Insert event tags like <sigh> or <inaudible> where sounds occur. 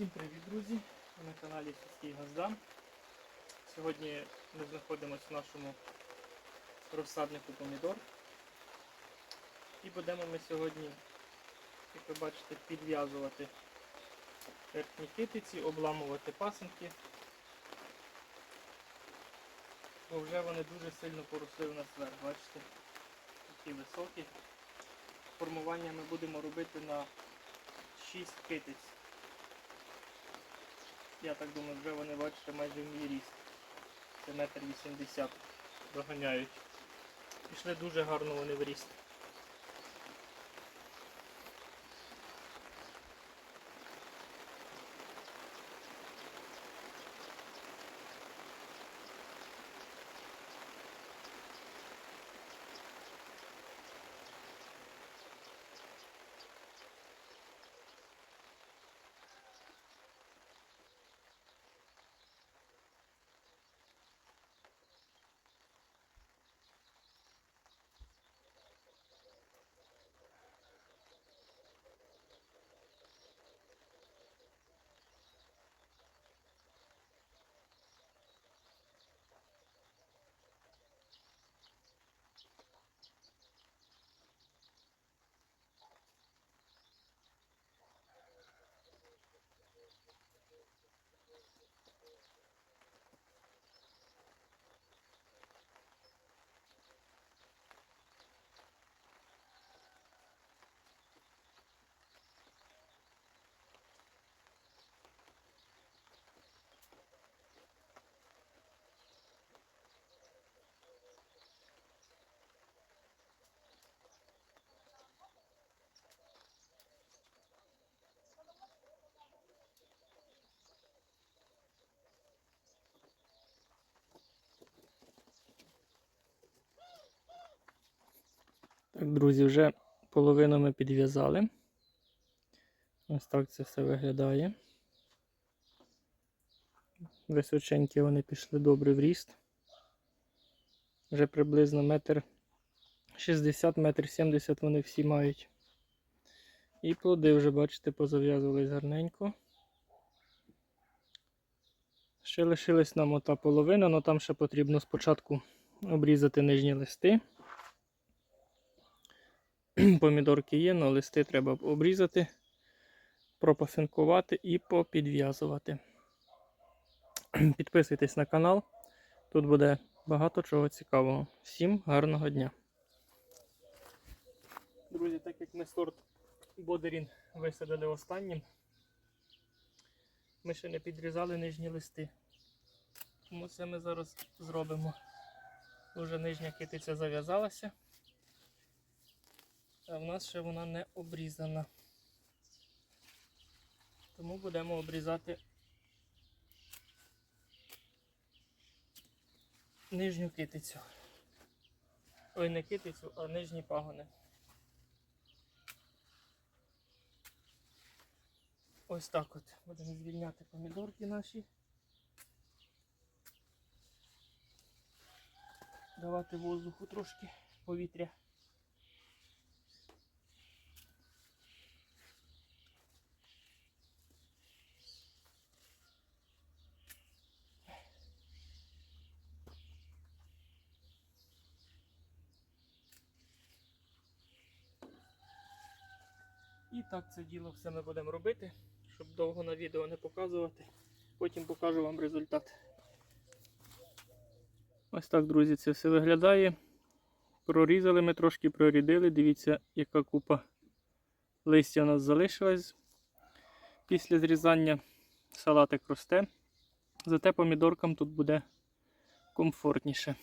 Всім привіт, друзі! Ви на каналі Сільський Газда. Сьогодні ми знаходимося в нашому розсаднику помідор. І будемо ми сьогодні, як ви бачите, підв'язувати верхні китиці, обламувати пасинки. Бо вже вони дуже сильно поросли у нас вверх, бачите, такі високі. Формування ми будемо робити на 6 китиць. Я так думаю, вже вони, бачите, майже в мій ріст. Це метр вісімдесят доганяють. Пішли дуже гарно вони в ріст. Так, друзі, вже половину ми підв'язали. Ось так це все виглядає. Височенькі вони пішли добре в ріст. Вже приблизно метр 60, метр 70 вони всі мають. І плоди вже, бачите, позав'язувались гарненько. Ще лишилась нам ота половина, але там ще потрібно спочатку обрізати нижні листи. <clears throat> Помідорки є, але листи треба обрізати, пропасинкувати і попідв'язувати. <clears throat> Підписуйтесь на канал, тут буде багато чого цікавого. Всім гарного дня! Друзі, так як ми сорт Бодерін висадили останнім, ми ще не підрізали нижні листи. Тому це ми зараз зробимо. Уже нижня китиця зав'язалася а в нас ще вона не обрізана. Тому будемо обрізати нижню китицю. Ой, не китицю, а нижні пагони. Ось так от будемо звільняти помідорки наші. Давати воздуху трошки повітря. І так це діло все ми будемо робити, щоб довго на відео не показувати. Потім покажу вам результат. Ось так, друзі, це все виглядає. Прорізали ми трошки, прорідили. Дивіться, яка купа листя у нас залишилась. Після зрізання салатик росте. Зате помідоркам тут буде комфортніше.